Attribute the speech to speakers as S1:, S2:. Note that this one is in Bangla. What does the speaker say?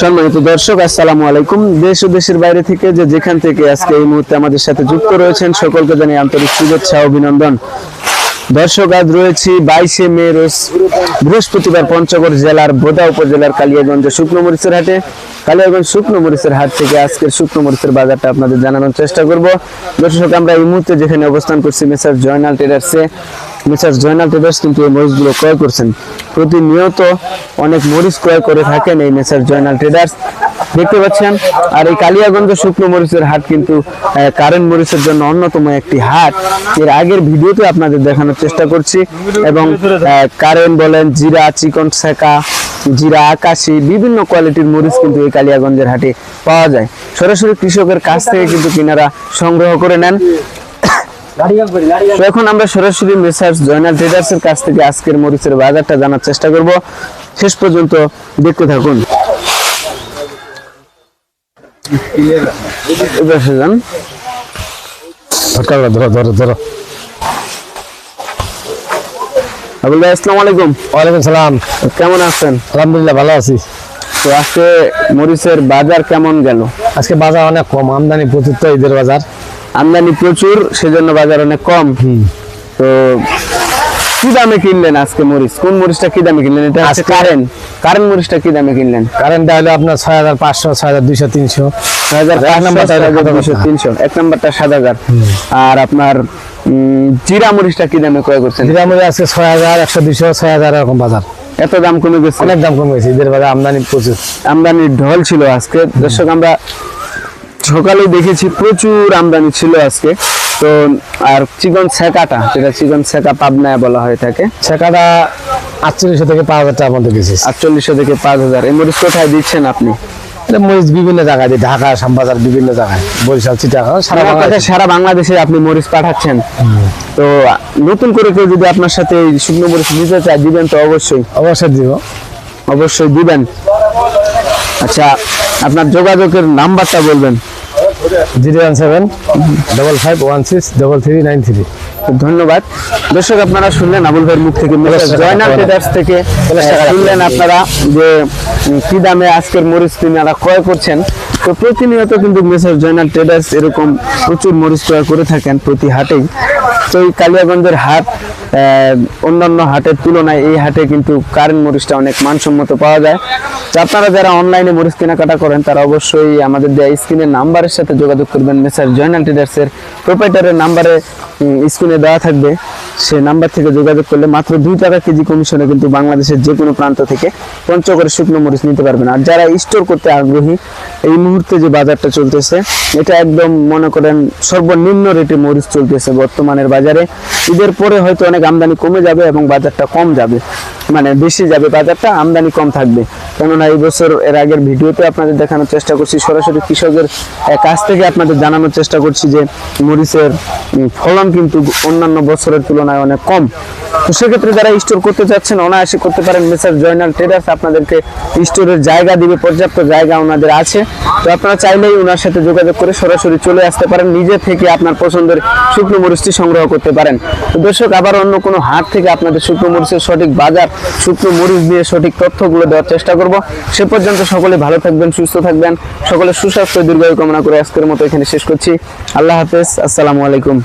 S1: সম্মানিত দর্শক, আসসালামু আলাইকুম। দেশ ও দেশের বাইরে থেকে যে যেখান থেকে আজকে এই মুহূর্তে আমাদের সাথে যুক্ত রয়েছেন, সকলকে জানিয়ে আন্তরিক শুভেচ্ছা অভিনন্দন। দর্শক, আজ রয়েছি বাইশে মে রোজ বৃহস্পতিবার পঞ্চগড় জেলার বোদা উপজেলার কালিয়াগঞ্জ শুকনো মরিচের হাটে। কালিয়াগঞ্জ শুকনো মরিচের হাট থেকে আজকের শুকনো মরিচের বাজারটা আপনাদের জানানোর চেষ্টা করব। দর্শক, আমরা এই মুহূর্তে যেখানে অবস্থান করছি মেসার জয়নাল ট্রেডার্সে। মিস্টার জয়নাল ট্রেডার্স কিন্তু এই মরিচগুলো ক্রয় করছেন। প্রতিনিয়ত অনেক মরিচ ক্রয় করে থাকেন এই মেসার জয়নাল ট্রেডার্স। দেখতে পাচ্ছেন, আর এই কালিয়াগঞ্জ শুকনো মরিচের হাট কিন্তু কারেন্ট মরিচের জন্য অন্যতম একটি হাট। এর আগের ভিডিওতে আপনাদের দেখানোর চেষ্টা করছি এবং কারেন্ট বলেন, জিরা, চিকন শেখা, জিরা, আকাশি, বিভিন্ন কোয়ালিটির মরিচ কিন্তু এই কালিয়াগঞ্জের হাটে পাওয়া যায়। সরাসরি কৃষকের কাছ থেকে কিন্তু কিনারা সংগ্রহ করে নেন। এখন আমরা সরাসরি মেসার্স জয়নাল ট্রেডার্স এর কাছ থেকে আজকের মরিচের বাজারটা জানার চেষ্টা করব। শেষ পর্যন্ত দেখতে থাকুন। আসসালামু আলাইকুম।
S2: ওয়ালাইকুম সালাম।
S1: কেমন আছেন?
S2: আলহামদুলিল্লাহ ভালো আছি।
S1: তো আজকে মরিচের বাজার কেমন গেল?
S2: আজকে বাজার অনেক কম আমদানি প্রচুর তো ঈদের বাজার।
S1: আমদানি প্রচুর সেজন্য বাজার অনেক কম। তো কি দামে কিনলেন আজকে মরিচ? কোন মরিচটা কি দামে কিনলেন? এটা আছে
S2: আজকে-
S1: কারেন্ট কারেন্ট মরিচটা কি দামে কিনলেন?
S2: কারেন্টটা হলো আপনার ছয় হাজার পাঁচশো ছয় হাজার দুইশো তিনশো।
S1: তিনশো। এক নাম্বারটা সাত হাজার। আর আপনার জিরা মরিচটা কি দামে ক্রয় করছেন?
S2: জিরামুড়ি আজকে ছয় হাজার একশো দুইশো ছয় হাজার এরকম বাজার।
S1: এত দাম কমে গেছে?
S2: অনেক দাম কমে গেছে ঈদের বাজার আমদানি প্রচুর।
S1: আমদানির ঢল ছিল আজকে। দর্শক আমরা সকালে দেখেছি প্রচুর আমদানি ছিল আজকে। তো আর চিকন ছেকাটা যেটা চিকন ছেকা পাবনায় বলা হয়ে থাকে।
S2: সেখাটা আটচল্লিশশো থেকে পাঁচ হাজার টাকার মধ্যে গেছে
S1: আটচল্লিশশো থেকে পাঁচ হাজার। এই মরিচ কোথায় দিচ্ছেন আপনি?
S2: মরিচ বিভিন্ন জায়গায় ঢাকা শ্যামবাজার বিভিন্ন জায়গায়। বরিশাল চিটাগাং সারা বাংলাদেশে।
S1: সারা বাংলাদেশে আপনি মরিচ পাঠাচ্ছেন। তো নতুন করে কেউ যদি আপনার সাথে শুকনো মরিচ নিতে চায় দিবেন তো অবশ্যই?
S2: অবশ্যই দিব।
S1: অবশ্যই দিবেন। আচ্ছা আপনার যোগাযোগের নাম্বারটা বলবেন।
S2: Zero one seven double five one six double three nine three.
S1: ধন্যবাদ। দর্শক আপনারা শুনলেন আবুল ভাইয়ের মুখ থেকে জয়নাল ট্রেডার্স থেকে শুনলেন আপনারা যে কি দামে আজকের মরিচ তিনারা ক্রয় করছেন। তো প্রতিনিয়ত কিন্তু মেসার জয়নাল ট্রেডার্স এরকম প্রচুর মরিচ ক্রয় করে থাকেন প্রতি হাটেই। তো এই কালিয়াগঞ্জের হাট অন্যান্য হাটের তুলনায় এই হাটে কিন্তু কারেন্ট মরিচটা অনেক মানসম্মত পাওয়া যায়। তো আপনারা যারা অনলাইনে মরিচ কেনাকাটা করেন, তারা অবশ্যই আমাদের দেওয়া স্ক্রিনের নাম্বারের সাথে যোগাযোগ করবেন। মেসার জয়নাল ট্রেডার্সের প্রোপাইটারের নাম্বারে স্ক্রিনে দেওয়া থাকবে। সে নাম্বার থেকে যোগাযোগ করলে মাত্র দুই টাকা কেজি কমিশনে কিন্তু বাংলাদেশের যে কোনো প্রান্ত থেকে পঞ্চগড়ে শুকনো মরিচ নিতে পারবেন। আর যারা স্টোর করতে আগ্রহী, এই মুহূর্তে যে বাজারটা চলতেছে, এটা একদম মনে করেন সর্বনিম্ন রেটে মরিচ চলতেছে বর্তমানের বাজারে। ঈদের পরে হয়তো অনেক আমদানি কমে যাবে এবং বাজারটা কম যাবে। মানে বেশি যাবে, বাজারটা আমদানি কম থাকবে। কেননা এই বছর এর আগের ভিডিওতে আপনাদের দেখানোর চেষ্টা করছি, সরাসরি কৃষকের কাছ থেকে আপনাদের জানানোর চেষ্টা করছি যে মরিচের ফলন কিন্তু অন্যান্য বছরের তুলনায় অনেক কম। তো সেক্ষেত্রে যারা স্টোর করতে চাচ্ছেন, অনায়াসে করতে পারেন। মেসার জয়নাল ট্রেডার্স আপনাদেরকে স্টোরের জায়গা দিবে, পর্যাপ্ত জায়গা ওনাদের আছে। তো আপনারা চাইলেই ওনার সাথে যোগাযোগ করে সরাসরি চলে আসতে পারেন। নিজে থেকে আপনার পছন্দের শুকনো মরিচটি সংগ্রহ করতে পারেন। তো দর্শক, আবার অন্য কোনো হাট থেকে আপনাদের শুকনো মরিচের সঠিক বাজার, শুকনো মরিচ দিয়ে সঠিক তথ্যগুলো দেওয়ার চেষ্টা করব। সে পর্যন্ত সকলে ভালো থাকবেন, সুস্থ থাকবেন। সকলে সুস্বাস্থ্য, দীর্ঘায়ু কামনা করে আজকের মতো এখানে শেষ করছি। আল্লাহ হাফেজ। আসসালামু আলাইকুম।